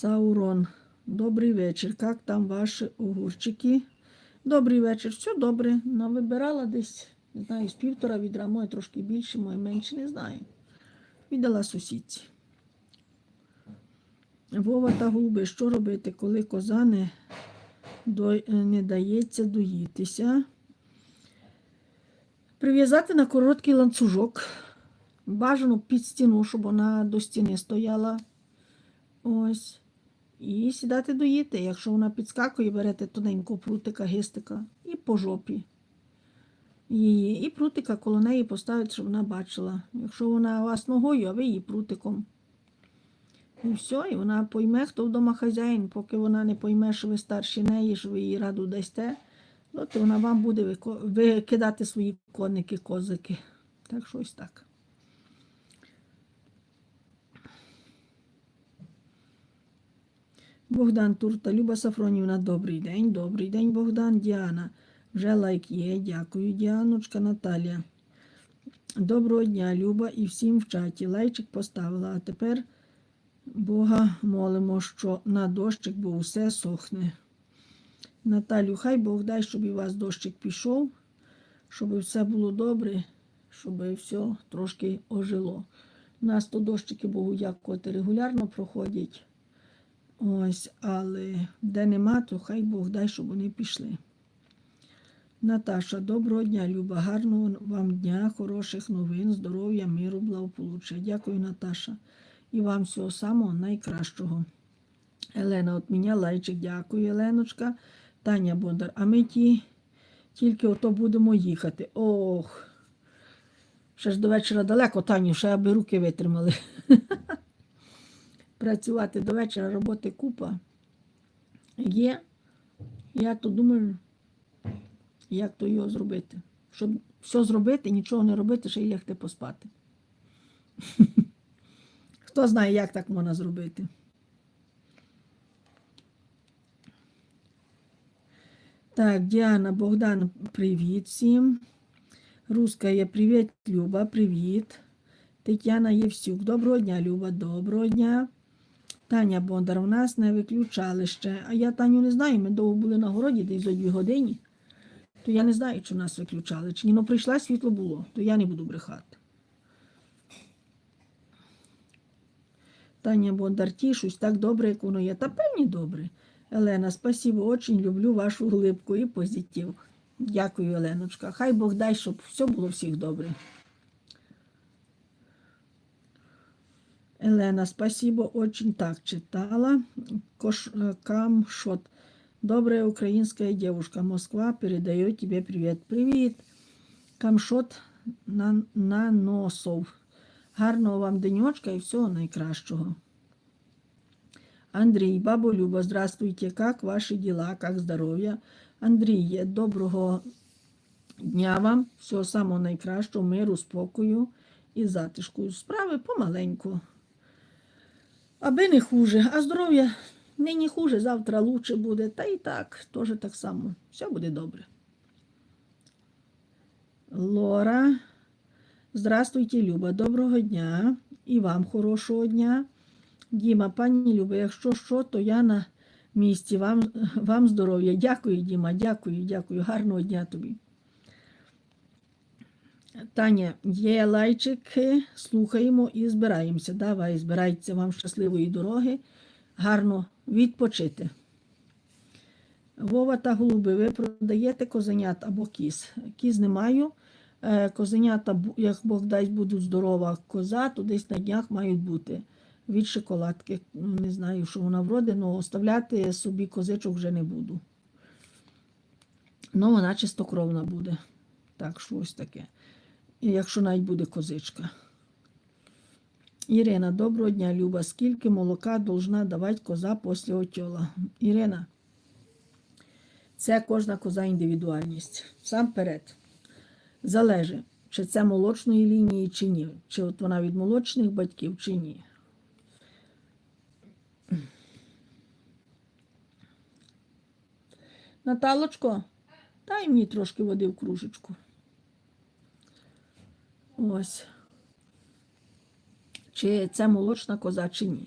Саурон. Добрий вечір. Як там ваші огурчики? Добрий вечір. Все добре. Навибирала десь, не знаю, з півтора відра, моє трошки більше, моє менше, не знаю. Віддала сусідці. Вова та голуби, що робити, коли коза не, до, не дається доїтися? Прив'язати на короткий ланцюжок. Бажано під стіну, щоб вона до стіни стояла. Ось. І сідати доїти. Якщо вона підскакує, берете тоненького прутика, гистика і по жопі. Її. І прутика коло неї поставити, щоб вона бачила. Якщо вона вас ногою, а ви її прутиком. І все, і вона пойме, хто вдома хазяїн, поки вона не пойме, що ви старші неї, що ви їй раду дасте, то вона вам буде викидати свої коники, козики. Так що ось так. Богдан Турта, Люба Сафронівна, добрий день. Добрий день, Богдан, Діана. Вже лайк є. Дякую, Діаночка Наталія. Доброго дня, Люба, і всім в чаті. Лайчик поставила. А тепер Бога молимо, що на дощик, бо усе сохне. Наталю, хай Бог дай, щоб і вас дощик пішов, щоб все було добре, щоб все трошки ожило. У нас то дощики, Богу дякувати, регулярно проходять. Ось, але де нема, то хай Бог дай, щоб вони пішли. Наташа, доброго дня, Люба, гарного вам дня, хороших новин, здоров'я, миру, благополуччя. Дякую, Наташа. І вам всього самого найкращого. Елена, от мене лайчик, дякую, Еленочка. Таня Бондар, а ми ті, тільки ото будемо їхати. Ох. Ще ж до вечора далеко, Таню, ще аби руки витримали. Працювати до вечора, роботи купа є. Я то думаю, як то його зробити. Щоб все зробити, нічого не робити, ще й лягти поспати. Хто знає, як так можна зробити? Так, Діана, Богдан, привіт всім. Руска є привіт, Люба, привіт. Тетяна Євсюк. Доброго дня, Люба, доброго дня. Таня Бондар, у нас не виключали ще. А я Таню не знаю, ми довго були на городі, десь за дві години. То я не знаю, чи нас виключали, чи ні. Ну прийшла, світло було, то я не буду брехати. Таня Бондар, тішусь, так добре, як воно є. Та певні добре. Елена, спасибо, очень люблю вашу улыбку і позитив. Дякую, Еленочка. Хай Бог дай, щоб все було всіх добре. Елена, спасибо, очень так читала. Кош, э, камшот. Добрая украинская девушка. Москва передает тебе привет. Привіт. Камшот на, на носов. Гарного вам денечка і всього найкращого. Андрій, бабо Люба, здравствуйте. Как ваши дела? Как здоров'я? Андрій, доброго дня вам, всього самого найкращого, миру, спокою і затишку. Справи помаленьку. Аби не хуже, а здоров'я нині хуже, завтра лучше буде. Та і так, теж так само. Все буде добре. Лора. Здравствуйте, Люба. Доброго дня. І вам хорошого дня. Діма, пані Люба, якщо що, то я на місці. Вам, вам здоров'я. Дякую, Діма, дякую, дякую. Гарного дня тобі. Таня, є лайчики, слухаємо і збираємося. Давай, збирайтеся вам щасливої дороги, гарно відпочити. Вова та голуби, ви продаєте козенят або кіз. Кіз не маю. Е, Козенята, як Бог дасть, будуть здорова коза, то десь на днях мають бути від шоколадки. Ну, Не знаю, що вона вроде, але оставляти собі козичок вже не буду. Ну, вона чистокровна буде. Так, що ось таке. Якщо навіть буде козичка. Ірина, доброго дня, Люба. Скільки молока должна давати коза після отьола? Ірина, це кожна коза індивідуальність. Сам перед. Залежить, чи це молочної лінії, чи ні. Чи от вона від молочних батьків, чи ні. Наталочко, дай мені трошки води в кружечку. Ось. Чи це молочна коза, чи ні.